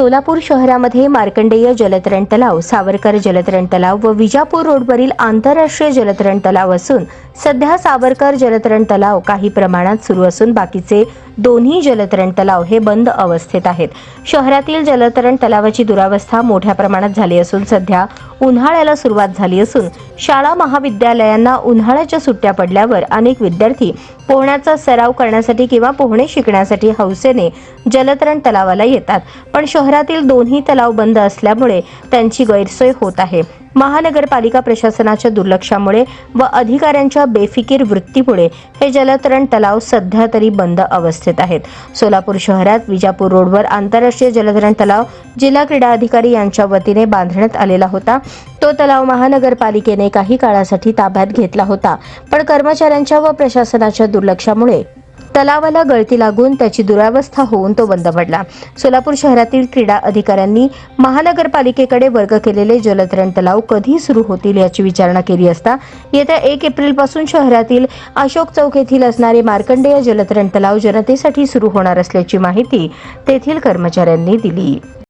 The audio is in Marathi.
सोलापूर शहरामध्ये मार्कंडेय जलतरण तलाव सावरकर जलतरण तलाव व विजापूर रोडवरील आंतरराष्ट्रीय जलतरण तलाव असून सध्या सावरकर जलतरण तलाव काही प्रमाणात सुरू असून बाकीचे दोन्ही जलतरण तलाव हे बंद अवस्थेत आहेत. शहरातील जलतरण तलावाची दुरावस्था मोठ्या प्रमाणात झाली असून सध्या उन्हाळ्याला सुरुवात झाली असून शाळा महाविद्यालयांना उन्हाळ्याच्या सुट्ट्या पडल्यावर अनेक विद्यार्थी पोहण्याचा सराव करण्यासाठी किंवा पोहणे शिकण्यासाठी हौसेने जलतरण तलावाला येतात. पण शहरातील दोन्ही तलाव बंद असल्यामुळे त्यांची गैरसोय होत आहे. महानगरपालिका प्रशासनाच्या दुर्लक्षामुळे व अधिकाऱ्यांच्या बेफिकीर वृत्तीमुळे हे जलतरण तलाव सध्या तरी बंद अवस्थेत आहेत. सोलापूर शहरात विजापूर रोडवर आंतरराष्ट्रीय जलतरण तलाव जिल्हा क्रीडा अधिकारी यांच्या वतीने बांधण्यात आलेला होता. तो तलाव महानगरपालिकेने काही काळासाठी ताब्यात घेतला होता पण कर्मचाऱ्यांच्या व प्रशासनाच्या दुर्लक्षामुळे तलावाला गळती लागून त्याची दुरावस्था होऊन तो बंद पडला. सोलापूर शहरातील क्रीडा अधिकाऱ्यांनी महानगरपालिकेकडे वर्ग केलेले जलतरण तलाव कधी सुरू होतील याची विचारणा केली असता येत्या एक एप्रिलपासून शहरातील अशोक चौक येथील असणारे मार्कंडेय जलतरण तलाव जनतेसाठी सुरू होणार असल्याची माहिती तेथील कर्मचाऱ्यांनी दिली.